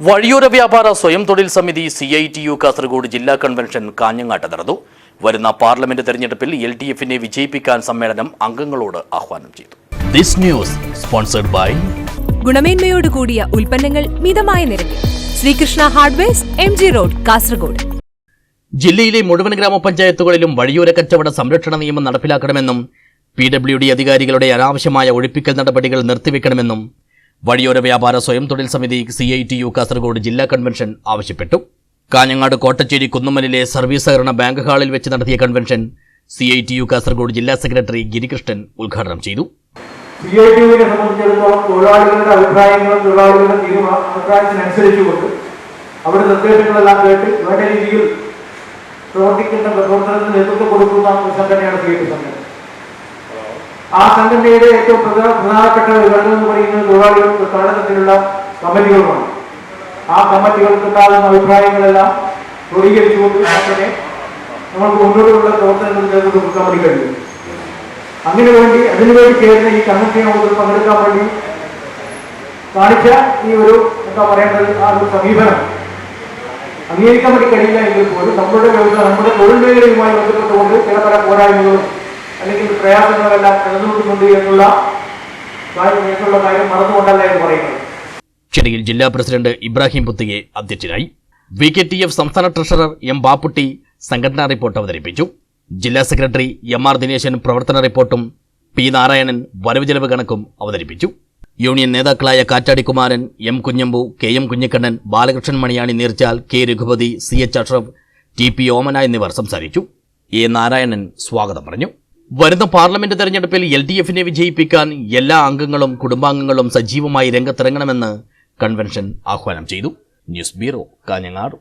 വഴിയോര വ്യാപാര സ്വയം തൊഴിൽ സമിതി C I T U Kasaragod ജില്ലാ കൺവെൻഷൻ കാഞ്ഞങ്ങാട്ട് നടന്നു വരുന്ന പാർലമെന്റ് തെരഞ്ഞെടുപ്പിൽ എൽ ഡി എഫിനെ വിജയിപ്പിക്കാൻ സമ്മേളനം അംഗങ്ങളോട് ആഹ്വാനം ചെയ്തു. ദിസ് ന്യൂസ് സ്പോൺസർഡ് ബൈ ഗുണമേന്മയോട് കൂടിയ ഉൽപ്പന്നങ്ങൾ മിതമായ നിരക്കിൽ. Sreekrishna hardwares M G road Kasaragod. ജില്ലയിലെ മുഴുവൻ ഗ്രാമപഞ്ചായത്തുകളിലും വഴിയോര കച്ചവട സംരക്ഷണ നിയമം നടപ്പിലാക്കണമെന്നും പി ഡബ്ല്യു ഡി അധികാരികളുടെ അനാവശ്യമായ ഒഴിപ്പിക്കൽ നടപടികൾ നിർത്തിവെക്കണമെന്നും വഴിയോര വ്യാപാര സ്വയം തൊഴിൽ സമിതി C I T U Kasaragod ജില്ലാ കൺവെൻഷൻ ആവശ്യപ്പെട്ടു. കാഞ്ഞങ്ങാട് കോട്ടച്ചേരി കുന്നുമലിലെ സർവീസ് സഹകരണ ബാങ്ക് ഹാളിൽ വെച്ച് നടത്തിയ convention C I T U Kasaragod ജില്ലാ സെക്രട്ടറി ഗിരികൃഷ്ണൻ ഉദ്ഘാടനം ചെയ്തു. സി ഐ ടി യുവിനെ സംബന്ധിച്ചിടത്തോളം തൊഴിലാളികളുടെ അഭിപ്രായങ്ങളും തൊഴിലാളികളുടെ അഭിപ്രായത്തിനനുസരിച്ചുകൊണ്ട് അവരുടെ നിർദ്ദേശങ്ങളെല്ലാം കേട്ട് വേണ്ട രീതിയിൽ പ്രവർത്തിക്കുന്ന പ്രവർത്തനത്തിന് നേതൃത്വം കൊടുക്കുന്ന ഒരു സംഘടനയാണ് സി ഐ ടി സംഘടന. ആ സംഘടനയുടെ ഏറ്റവും പ്രധാന പ്രധാനപ്പെട്ട ഘടകം എന്ന് പറയുന്നത് തൊഴിലാളികൾക്ക് പലതരത്തിലുള്ള കമ്മിറ്റികളുമാണ്. ആ കമ്മിറ്റികൾക്കുണ്ടാകുന്ന അഭിപ്രായങ്ങളെല്ലാം ക്രോഡീകരിച്ചുകൊണ്ട് മാത്രമേ നമുക്ക് മുന്നോട്ടുള്ള പ്രവർത്തനങ്ങൾ നേതൃത്വം കൊടുക്കാൻ വേണ്ടി കഴിയും. അങ്ങനെ വേണ്ടി അതിനുവേണ്ടി ചേരുന്ന ഈ കമ്മിറ്റി നമുക്ക് പങ്കെടുക്കാൻ വേണ്ടി കാണിച്ച ഈ ഒരു എന്താ പറയേണ്ടത് ആ ഒരു സമീപനം അംഗീകരിക്കാൻ വേണ്ടി കഴിയില്ല എങ്കിൽ പോലും നമ്മുടെ നമ്മുടെ തൊഴിൽ മേഖലയുമായി ബന്ധപ്പെട്ടുകൊണ്ട് ചില പല പോരായ്മകളും അല്ലെങ്കിൽ പ്രയാസങ്ങളെല്ലാം കടന്നുകൊണ്ടുണ്ട് എന്നുള്ള ചെന്നൈയിൽ എന്ന് ജില്ലാ പ്രസിഡന്റ് ഇബ്രാഹിം പുത്തിയെ അധ്യക്ഷനായി വി കെ ടി എഫ് സംസ്ഥാന ട്രഷറർ എം ബാപ്പുട്ടി സംഘടനാ റിപ്പോർട്ട് അവതരിപ്പിച്ചു. ജില്ലാ സെക്രട്ടറി എം ആർ ദിനേശൻ പ്രവർത്തന റിപ്പോർട്ടും പി നാരായണൻ വരവ് ചെലവ് കണക്കും അവതരിപ്പിച്ചു. യൂണിയൻ നേതാക്കളായ Kattadikumaran M Kunhambu K M Kunhikannan Balakrishnan Maniyani Neerchal K Raghupathi C H Ashraf T P Omana എന്നിവർ സംസാരിച്ചു. എ നാരായണൻ സ്വാഗതം പറഞ്ഞു. വരുന്ന പാർലമെന്റ് തെരഞ്ഞെടുപ്പിൽ എൽ ഡി എഫിനെ വിജയിപ്പിക്കാൻ എല്ലാ അംഗങ്ങളും കുടുംബാംഗങ്ങളും സജീവമായി രംഗത്തിറങ്ങണമെന്ന് കൺവെൻഷൻ ആഹ്വാനം ചെയ്തു. News bureau Kanhangad.